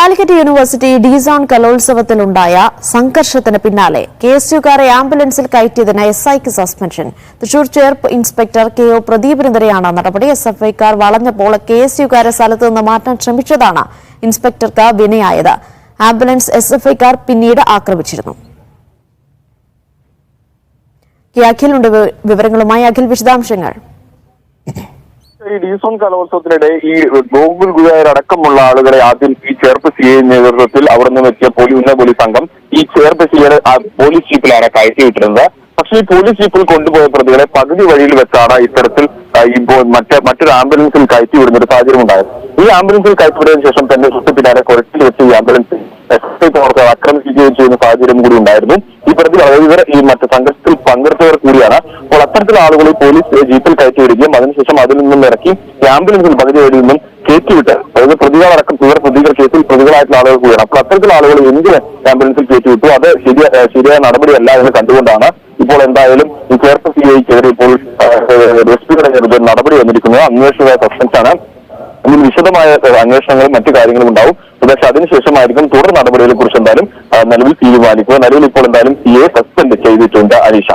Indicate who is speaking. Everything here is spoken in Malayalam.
Speaker 1: കാലിക്കറ്റ് യൂണിവേഴ്സിറ്റി ഡിസോൺ കലോത്സവത്തിലുണ്ടായ സംഘർഷത്തിന് പിന്നാലെ കെ എസ് ആംബുലൻസിൽ കയറ്റിയതിന് എസ് ഐക്ക് suspension. Thrissur Cherpu inspector K O പ്രദീപിനെതിരെയാണ് നടപടി. എസ് എഫ് ഐക്കാർ വളഞ്ഞപ്പോൾ കെ എസ് യുക്കാരെ സ്ഥലത്ത് നിന്ന് മാറ്റാൻ ശ്രമിച്ചതാണ് ഇൻസ്പെക്ടർക്ക് വിനയായത്. ആംബുലൻസ് എസ് എഫ് ഐക്കാർ പിന്നീട് ആക്രമിച്ചിരുന്നു. അഖിലുണ്ട് വിവരങ്ങളുമായി അഖിൽ വിശദാംശങ്ങൾ.
Speaker 2: ഈ ഡിസോൺ കലോത്സവത്തിനിടെ ഈ ഗോകുൽ ഗുരുവായൂർ അടക്കമുള്ള ആളുകളെ ആദ്യം ഈ ചേർപ്പ് സി ഐ നേതൃത്വത്തിൽ അവിടെ നിന്ന് എത്തിയ പോലീസ് ഉന്നത പോലീസ് സംഘം ഈ ചേർപ്പ് സി ഐയുടെ പോലീസ് ജീപ്പിലാണ് കയറ്റിവിട്ടിരുന്നത് പക്ഷേ ഈ പോലീസ് ജീപ്പിൽ കൊണ്ടുപോയ പ്രതികളെ പകുതി വഴിയിൽ വെച്ചാണ് ഇത്തരത്തിൽ ഇപ്പോൾ മറ്റേ മറ്റൊരു ആംബുലൻസിൽ കയറ്റി വിടുന്ന ഒരു സാഹചര്യം ഉണ്ടായത്. ഈ ആംബുലൻസിൽ കയറ്റി വിടുന്നതിന് ശേഷം തന്നെ തൊട്ട് കുരച്ചിൽ വെച്ച് ഈ ആംബുലൻസ് എസ് ഐ പ്രവർത്തകർ ആക്രമിക്കുകയും ചെയ്യുന്ന സാഹചര്യം കൂടി ഉണ്ടായിരുന്നു. ഈ പ്രതികൾ അതായത് ഇവർ ഈ മറ്റ് സംഘർഷത്തിൽ പങ്കെടുത്തവർ കൂടിയാണ്. അപ്പോൾ അത്തരത്തിലുള്ള ആളുകളെ പോലീസ് ജീപ്പിൽ കയറ്റി വിടുകയും അതിനുശേഷം അതിൽ നിന്നും ഇറക്കി ആംബുലൻസിൽ പകുതി വഴി നിന്നും കയറ്റിവിട്ട് അതായത് പ്രതികളടക്കം തീവ്ര പ്രതികൾ കേസിൽ പ്രതികളായിട്ടുള്ള ആളുകൾ കൂടിയാണ്. അപ്പോൾ അത്തരത്തിലുള്ള ആളുകൾ എന്തിന് ആംബുലൻസിൽ കയറ്റിവിട്ടു? അത് ശരിയ ശരിയായ നടപടിയല്ല എന്ന് കണ്ടുകൊണ്ടാണ് ഇപ്പോൾ എന്തായാലും ഈ ചേർപ്പ് സി ഐക്കെതിരെ ഇപ്പോൾ എസ്പിയുടെ നേതൃത്വത്തിൽ നടപടി വന്നിരിക്കുന്നത്. അന്വേഷണ സസ്പെൻസ് ആണ് ഇതിൽ വിശദമായ അന്വേഷണങ്ങളും മറ്റു കാര്യങ്ങളും ഉണ്ടാവും. പക്ഷേ അതിനുശേഷമായിരിക്കും തുടർ നടപടികളെ കുറിച്ച് എന്തായാലും നിലവിൽ തീരുമാനിക്കുക. നിലവിൽ ഇപ്പോൾ എന്തായാലും സി എ സസ്പെൻഡ് ചെയ്തിട്ടുണ്ട് അനീഷ.